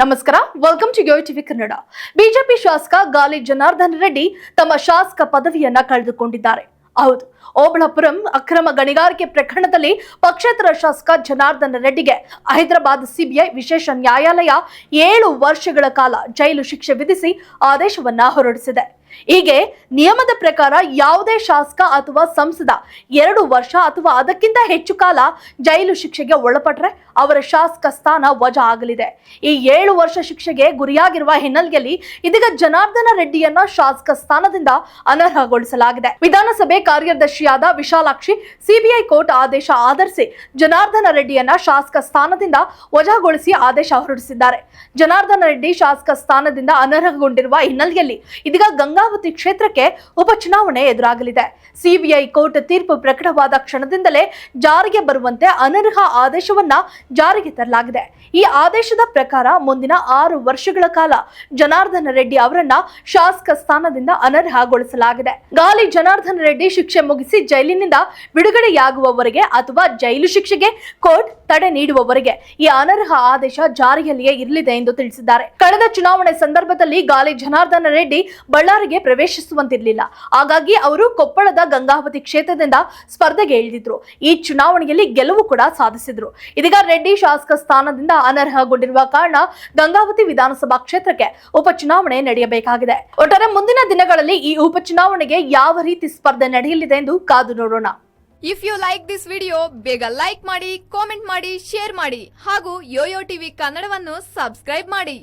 ನಮಸ್ಕಾರ welcome to yo TV Kannada BJP ಶಾಸಕ ಗಾಲಿ ಜನಾರ್ದನ್ ರೆಡ್ಡಿ ತಮ್ಮ ಶಾಸಕ ಪದವಿಯನ್ನ ಕಳೆದುಕೊಂಡಿದ್ದಾರೆ. ಹೌದು, ಓಬಳಪುರಂ ಅಕ್ರಮ ಗಣಿಗಾರಿಕೆ ಪ್ರಕರಣದಲ್ಲಿ ಪಕ್ಷೇತರ ಶಾಸಕ ಜನಾರ್ದನ್ ರೆಡ್ಡಿಗೆ ಹೈದರಾಬಾದ್ ಸಿಬಿಐ ವಿಶೇಷ ನ್ಯಾಯಾಲಯ ಏಳು ವರ್ಷಗಳ ಕಾಲ ಜೈಲು ಶಿಕ್ಷೆ ವಿಧಿಸಿ ಆದೇಶವನ್ನ ಹೊರಡಿಸಿದೆ. ಹೀಗೆ ನಿಯಮದ ಪ್ರಕಾರ ಯಾವುದೇ ಶಾಸಕ ಅಥವಾ ಸಂಸದ ಎರಡು ವರ್ಷ ಅಥವಾ ಅದಕ್ಕಿಂತ ಹೆಚ್ಚು ಕಾಲ ಜೈಲು ಶಿಕ್ಷೆಗೆ ಒಳಪಟ್ರೆ ಅವರ ಶಾಸಕ ಸ್ಥಾನ ವಜಾ ಆಗಲಿದೆ. ಈ ಏಳು ವರ್ಷ ಶಿಕ್ಷೆಗೆ ಗುರಿಯಾಗಿರುವ ಹಿನ್ನೆಲೆಯಲ್ಲಿ ಇದೀಗ ಜನಾರ್ದನ ರೆಡ್ಡಿಯನ್ನ ಶಾಸಕ ಸ್ಥಾನದಿಂದ ಅನರ್ಹಗೊಳಿಸಲಾಗಿದೆ. ವಿಧಾನಸಭೆ ಕಾರ್ಯದರ್ಶಿಯಾದ ವಿಶಾಲಾಕ್ಷಿ ಸಿಬಿಐ ಕೋರ್ಟ್ ಆದೇಶ ಆಧರಿಸಿ ಜನಾರ್ದನ ರೆಡ್ಡಿಯನ್ನ ಶಾಸಕ ಸ್ಥಾನದಿಂದ ವಜಾಗೊಳಿಸಿ ಆದೇಶ ಹೊರಡಿಸಿದ್ದಾರೆ. ಜನಾರ್ದನ ರೆಡ್ಡಿ ಶಾಸಕ ಸ್ಥಾನದಿಂದ ಅನರ್ಹಗೊಂಡಿರುವ ಹಿನ್ನೆಲೆಯಲ್ಲಿ ಇದೀಗ ಗಂಗಾವತಿ ಕ್ಷೇತ್ರಕ್ಕೆ ಉಪಚುನಾವಣೆ ಎದುರಾಗಲಿದೆ. ಸಿಬಿಐ ಕೋರ್ಟ್ ತೀರ್ಪು ಪ್ರಕಟವಾದ ಕ್ಷಣದಿಂದಲೇ ಜಾರಿಗೆ ಬರುವಂತೆ ಅನರ್ಹ ಆದೇಶವನ್ನ ಜಾರಿಗೆ ತರಲಾಗಿದೆ. ಈ ಆದೇಶದ ಪ್ರಕಾರ ಮುಂದಿನ ಆರು ವರ್ಷಗಳ ಕಾಲ ಜನಾರ್ದನ ರೆಡ್ಡಿ ಅವರನ್ನ ಶಾಸಕ ಸ್ಥಾನದಿಂದ ಅನರ್ಹಗೊಳಿಸಲಾಗಿದೆ. ಗಾಲಿ ಜನಾರ್ದನ ರೆಡ್ಡಿ ಶಿಕ್ಷೆ ಮುಗಿಸಿ ಜೈಲಿನಿಂದ ಬಿಡುಗಡೆಯಾಗುವವರೆಗೆ ಅಥವಾ ಜೈಲು ಶಿಕ್ಷೆಗೆ ಕೋರ್ಟ್ ತಡೆ ನೀಡುವವರೆಗೆ ಈ ಅನರ್ಹ ಆದೇಶ ಜಾರಿಯಲ್ಲಿಯೇ ಇರಲಿದೆ ಎಂದು ತಿಳಿಸಿದ್ದಾರೆ. ಕಳೆದ ಚುನಾವಣೆ ಸಂದರ್ಭದಲ್ಲಿ ಗಾಲಿ ಜನಾರ್ದನ ರೆಡ್ಡಿ ಬಳ್ಳಾರಿಗೆ ಪ್ರವೇಶಿಸುವಂತಿರಲಿಲ್ಲ. ಹಾಗಾಗಿ ಅವರು ಕೊಪ್ಪಳದ ಗಂಗಾವತಿ ಕ್ಷೇತ್ರದಿಂದ ಸ್ಪರ್ಧೆಗೆ ಇಳಿದಿದ್ರು. ಈ ಚುನಾವಣೆಯಲ್ಲಿ ಗೆಲುವು ಕೂಡ ಸಾಧಿಸಿದ್ರು. ಇದೀಗ ರೆಡ್ಡಿ ಶಾಸಕ ಸ್ಥಾನದಿಂದ ಅನರ್ಹಗೊಂಡಿರುವ ಕಾರಣ ಗಂಗಾವತಿ ವಿಧಾನಸಭಾ ಕ್ಷೇತ್ರಕ್ಕೆ ಉಪಚುನಾವಣೆ ನಡೆಯಬೇಕಾಗಿದೆ. ಒಟ್ಟಾರೆ ಮುಂದಿನ ದಿನಗಳಲ್ಲಿ ಈ ಉಪಚುನಾವಣೆಗೆ ಯಾವ ರೀತಿ ಸ್ಪರ್ಧೆ ನಡೆಯಲಿದೆ ಎಂದು ಕಾದು ನೋಡೋಣ. If you like this video ಬೇಗ ಲೈಕ್ ಮಾಡಿ ಕಾಮೆಂಟ್ ಮಾಡಿ ಶೇರ್ ಮಾಡಿ ಹಾಗೂ ಯೋಯೋ ಟಿವಿ ಕನ್ನಡವನ್ನು ಸಬ್ಸ್ಕ್ರೈಬ್ ಮಾಡಿ.